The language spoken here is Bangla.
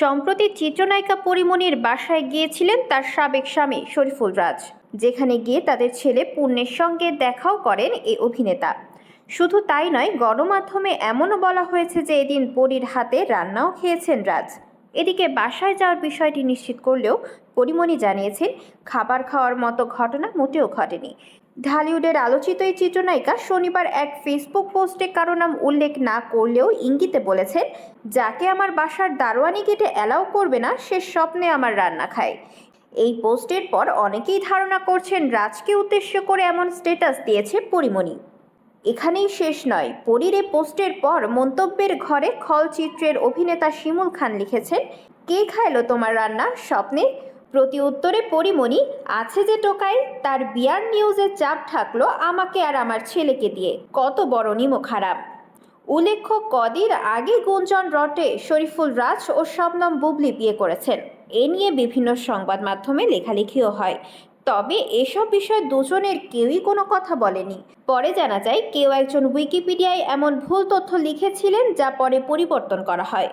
সম্প্রতি চিত্রনায়িকা পরিমণির বাসায় গিয়েছিলেন তার সাবেক স্বামী শরীফুল রাজ, যেখানে গিয়ে তাদের ছেলে পুণ্যের সঙ্গে দেখাও করেন এই অভিনেতা। শুধু তাই নয়, গণমাধ্যমে এমনও বলা হয়েছে যে এদিন পরীর হাতে রান্নাও খেয়েছেন রাজ। এদিকে বাসায় যাওয়ার বিষয়টি নিশ্চিত করলেও পরিমণি জানিয়েছেন, খাবার খাওয়ার মতো ঘটনা মোটেও ঘটেনি। ঢালিউডের আলোচিত এই চিত্রনায়িকা শনিবার এক ফেসবুক পোস্টে কারও নাম উল্লেখ না করলেও ইঙ্গিতে বলেছেন, যাকে আমার বাসার দারোয়ানি গেটে অ্যালাউ করবে না, সে স্বপ্নে আমার রান্না খায়। এই পোস্টের পর অনেকেই ধারণা করছেন, রাজকে উদ্দেশ্য করে এমন স্ট্যাটাস দিয়েছে পরিমণি। এখানেই শেষ নয়। পরীর পোস্টের পর মন্তব্যের ঘরে খলচিত্রের অভিনেতা শিমুল খান লিখেছেন, কে খাইলো তোমার রান্না, স্বপ্নে? প্রতি উত্তরে, পরিমণি, আছে যে টোকাই, তার বিয়ার নিউজে চাপ ঠাকলো আমাকে আর আমার ছেলেকে দিয়ে। কত বড় নিমো খারাপ উল্লেখ্য, কদিন আগে গুঞ্জন রটে শরীফুল রাজ ও শবনম বুবলি বিয়ে করেছেন। এ নিয়ে বিভিন্ন সংবাদ মাধ্যমে লেখালেখিও হয়। তবে এসব বিষয়ে দুজনের কেউই কোনো কথা বলেনি। পরে জানা যায়, কেউ একজন উইকিপিডিয়ায় এমন ভুল তথ্য লিখেছিলেন যা পরে পরিবর্তন করা হয়।